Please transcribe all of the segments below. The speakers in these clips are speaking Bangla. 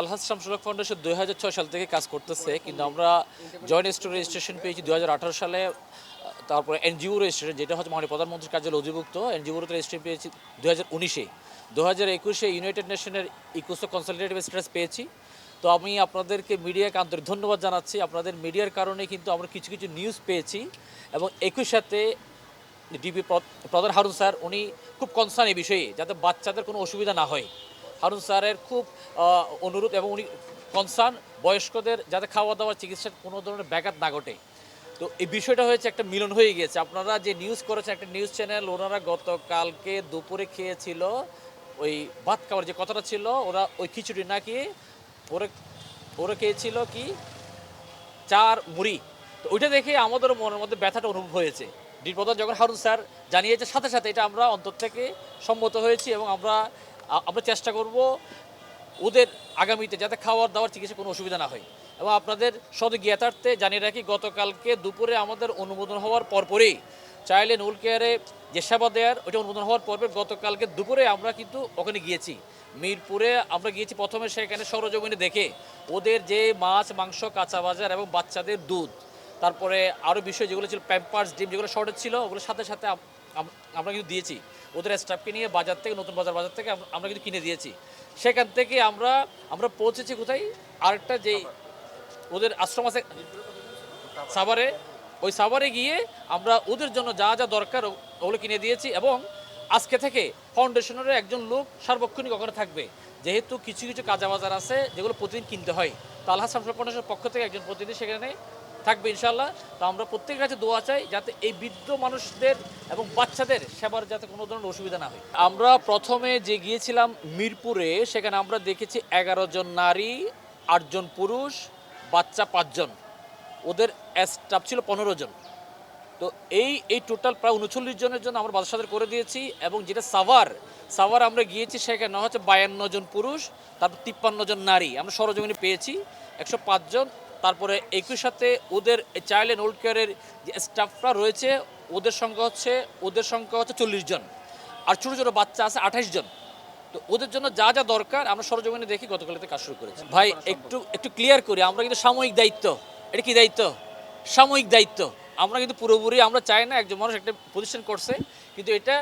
আলহাজ শামসুল হক ফাউন্ডেশন দুই সাল থেকে কাজ করতেছে, কিন্তু আমরা জয়েন্ট স্টোর রেজিস্ট্রেশন পেয়েছি দু হাজার আঠারো সালে, তারপরে এনজিও রেজিস্ট্রেশন যেটা হচ্ছে মাননীয় প্রধানমন্ত্রীর কার্যালয় অধিভুক্ত। এনজিওতে রেজিস্ট্রেশন পেয়েছি দু হাজার উনিশে। দু হাজার একুশে ইউনাইটেড নেশনের ইকোসো কনসালটেটিভ স্ট্যাটাস পেয়েছি। তো আমি আপনাদেরকে মিডিয়াকে আন্তরিক ধন্যবাদ জানাচ্ছি। আপনাদের মিডিয়ার কারণে কিন্তু আমরা কিছু কিছু নিউজ পেয়েছি এবং একই সাথে ডিবি প্রধান হারুন স্যার, উনি খুব কনসার্ন এই বিষয়ে, যাতে বাচ্চাদের কোনো অসুবিধা না হয়। হারুন স্যারের খুব অনুরোধ এবং উনি কনসার্ন বয়স্কদের যাতে খাওয়া দাওয়া চিকিৎসার কোনো ধরনের ব্যাঘাত না ঘটে। তো এই বিষয়টা হয়েছে একটা মিলন হয়ে গিয়েছে। আপনারা যে নিউজ করেছেন, একটা নিউজ চ্যানেল ওনারা গতকালকে দুপুরে খেয়েছিল ওই ভাত খাওয়ার যে কথাটা ছিল, ওরা ওই খিচুড়ি না খেয়ে ওরা ওরা খেয়েছিল কি? চার মুড়ি। তো ওইটা দেখে আমাদের মনের মধ্যে ব্যথাটা অনুভব হয়েছে। ডির প্রধান যখন হারুন স্যার জানিয়েছে, সাথে সাথে এটা আমরা অন্তর থেকে সম্মত হয়েছি এবং আমরা আমরা চেষ্টা করব ওদের আগামীতে যাতে খাওয়ার দাওয়ার চিকিৎসা কোনো অসুবিধা না হয়। এবং আপনাদের সদ জ্ঞাতার্থে জানিয়ে রাখি, গতকালকে দুপুরে আমাদের অনুমোদন হওয়ার পরপরই চাইলে নুল কেয়ারে যে সেবা দেওয়ার ওইটা অনুমোদন হওয়ার পরপর গতকালকে দুপুরে আমরা কিন্তু ওখানে গিয়েছি। মিরপুরে আমরা গিয়েছি প্রথমে সেখানে সরজমিনে দেখে ওদের যে মাছ, মাংস, কাঁচা বাজার এবং বাচ্চাদের দুধ তারপরে আরও বিষয় যেগুলো ছিল প্যাম্পার্স ডিম যেগুলো শর্টেজ ছিল, ওগুলোর সাথে সাথে আম- আম- আমরা কিন্তু দিয়েছি। ওদের স্টাফকে নিয়ে বাজার থেকে, নতুন বাজার বাজার থেকে আমরা কিন্তু কিনে দিয়েছি। সেখান থেকে আমরা আমরা পৌঁছেছি কোথায়? আরেকটা যেই ওদের আশ্রম আছে সাভারে, ওই সাভারে গিয়ে আমরা ওদের জন্য যা যা দরকার ওগুলো কিনে দিয়েছি এবং আজকে থেকে ফাউন্ডেশনের একজন লোক সার্বক্ষণিক ওখানে থাকবে। যেহেতু কিছু কিছু কাজা বাজার আছে যেগুলো প্রতিদিন কিনতে হয়। তো আল্লাহ ফাউন্ডেশনের পক্ষ থেকে একজন প্রতিদিন সেখানে থাকবে ইনশাল্লাহ তো আমরা প্রত্যেকের কাছে দোয়া চাই যাতে এই বৃদ্ধ মানুষদের এবং বাচ্চাদের সেবার যাতে কোনো ধরনের অসুবিধা না হয়। আমরা প্রথমে যে গিয়েছিলাম মিরপুরে, সেখানে আমরা দেখেছি এগারো জন নারী আটজন পুরুষ, বাচ্চা পাঁচজন ওদের স্টাফ ছিল পনেরো জন। তো এই এই টোটাল প্রায় উনচল্লিশ জনের জন্য আমরা বাজার সাদের করে দিয়েছি এবং যেটা সাভার সাভার আমরা গিয়েছি, সেখানে হচ্ছে বায়ান্ন জন পুরুষ, তারপর তিপ্পান্ন জন নারী। আমরা সরজমিনে পেয়েছি, একশো জন তারপরে একই সাথে ওদের চাইল্ড অ্যান্ড ওল্ড কেয়ারের যে স্টাফরা রয়েছে, ওদের সংখ্যা হচ্ছে, ওদের সংখ্যা হচ্ছে চল্লিশ জন। আর ছোটো ছোটো বাচ্চা আছে আঠাশ জন। তো ওদের জন্য যা যা দরকার, আমরা সরজমিনে দেখি গতকালতে কাজ শুরু করেছি। ভাই, একটু একটু ক্লিয়ার করি, আমরা কিন্তু সাময়িক দায়িত্ব। এটা কি দায়িত্ব? সাময়িক দায়িত্ব। আমরা কিন্তু পুরোপুরি, আমরা চাই না একজন মানুষ একটা প্রতিষ্ঠান করছে, কিন্তু এটা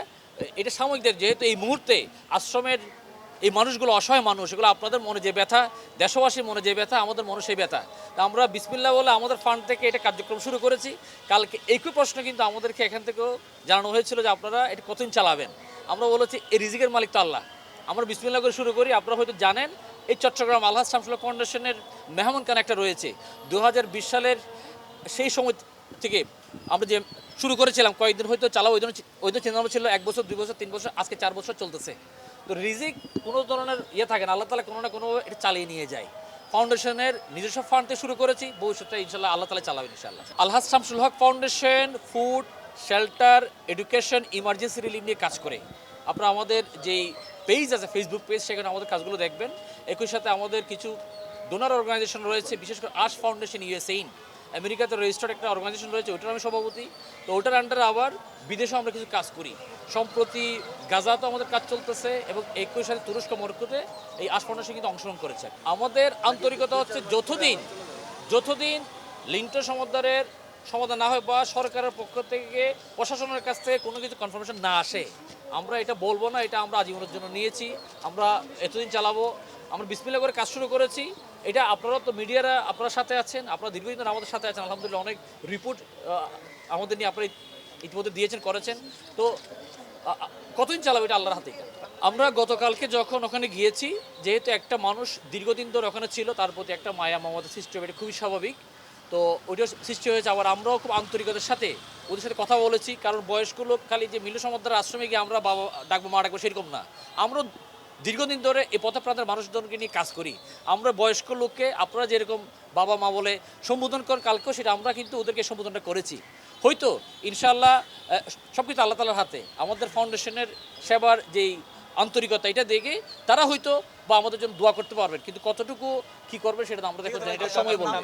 এটা সাময়িক দায়িত্ব। যেহেতু এই মুহূর্তে আশ্রমের এই মানুষগুলো অসহায় মানুষ, এগুলো আপনাদের মনে যে ব্যথা, দেশবাসীর মনে যে ব্যথা, আমাদের মনে সেই ব্যথা। তা আমরা বিসমিল্লা বলে আমাদের ফান্ড থেকে এটা কার্যক্রম শুরু করেছি। কালকে একই প্রশ্ন কিন্তু আমাদেরকে এখান থেকেও জানানো হয়েছিল যে আপনারা এটা কতদিন চালাবেন? আমরা বলেছি, এই রিজিকের মালিক তো আল্লাহ। আমরা বিসমিল্লা করে শুরু করি, আপনারা হয়তো জানেন, এই চট্টগ্রাম আলহাজ শামসুল্লাহ ফাউন্ডেশনের মেহমান একটা রয়েছে। দু হাজার বিশ সালের সেই সময় থেকে আমরা যে শুরু করেছিলাম, কয়েকদিন হয়তো চালাও ওই জন্য ওই জন্য চিন্তা ছিল, এক বছর, দুই বছর, তিন বছর, আজকে চার বছর চলতেছে। তো রিজিক কোনো ধরনের ইয়ে থাকে না, আল্লাহ তালা কোনো না কোনো এটা চালিয়ে নিয়ে যায়। ফাউন্ডেশনের নিজস্ব ফান্ড থেকে শুরু করেছি ভবিষ্যতে ইনশাল্লাহ আল্লাহ তালা চালাবেন ইনশাল্লাহ Alhaj Shamsul Haque foundation food shelter education emergency relief নিয়ে কাজ করে। আপনারা আমাদের যেই পেজ আছে ফেসবুক পেজ সেখানে আমাদের কাজগুলো দেখবেন। একই সাথে আমাদের কিছু ডোনার অর্গানাইজেশন রয়েছে, বিশেষ করে আশ ফাউন্ডেশন ইউএসএইন আমেরিকাতে রেজিস্টার্ড একটা অর্গানাইজেশন রয়েছে, ওটার আমি সভাপতি। তো ওটার আন্ডারে আবার বিদেশেও আমরা কিছু কাজ করি। সম্প্রতি গাজাতেও আমাদের কাজ চলতেছে এবং একই সাথে তুরস্ক মরক্কোতে এই আশ ফাউন্ডেশন কিন্তু অংশগ্রহণ করেছে। আমাদের আন্তরিকতা হচ্ছে যতদিন যতদিন লিঙ্কন সমাদারের সমাধান না হয় বা সরকারের পক্ষ থেকে, প্রশাসনের কাছ থেকে কোনো কিছু কনফার্মেশন না আসে। আমরা এটা বলব না, এটা আমরা আজীবনের জন্য নিয়েছি। আমরা এতদিন চালাবো। আমরা বিসমিল্লা করে কাজ শুরু করেছি। এটা আপনারা তো মিডিয়ারা আপনার সাথে আছেন, আপনারা দীর্ঘদিন আমাদের সাথে আছেন। আলহামদুলিল্লাহ অনেক রিপোর্ট আমাদের নিয়ে আপনারা ইতিমধ্যে দিয়েছেন, করেছেন। তো কতদিন চালাবো এটা আল্লাহর হাতে? আমরা গতকালকে যখন ওখানে গিয়েছি, যেহেতু একটা মানুষ দীর্ঘদিন ধরে ওখানে ছিল, তার প্রতি একটা মায়া মমতা সৃষ্টি হবে, এটা খুবই স্বাভাবিক। তো ওইটা সৃষ্টি হয়েছে আবার আমরাও খুব আন্তরিকতার সাথে ওদের সাথে কথা বলেছি কারণ বয়স্ক লোক খালি যে মিলু সমাদার আশ্রমে গিয়ে আমরা বাবা ডাকবো মা ডাকবো সেরকম না। আমরা দীর্ঘদিন ধরে এই পথপ্রান্তের মানুষজনকে নিয়ে কাজ করি। আমরা বয়স্ক লোককে আপনারা যেরকম বাবা মা বলে সম্বোধন করেন কালকেও সেটা আমরা কিন্তু ওদেরকে সম্বোধনটা করেছি। হয়তো ইনশাল্লাহ সব কিছু আল্লাহ তালার হাতে। আমাদের ফাউন্ডেশনের সেবার যেই আন্তরিকতা এটা দেখে তারা হয়তো বা আমাদের জন্য দোয়া করতে পারবেন। কিন্তু কতটুকু কি করবে সেটা তো আমরা দেখো সময় বলব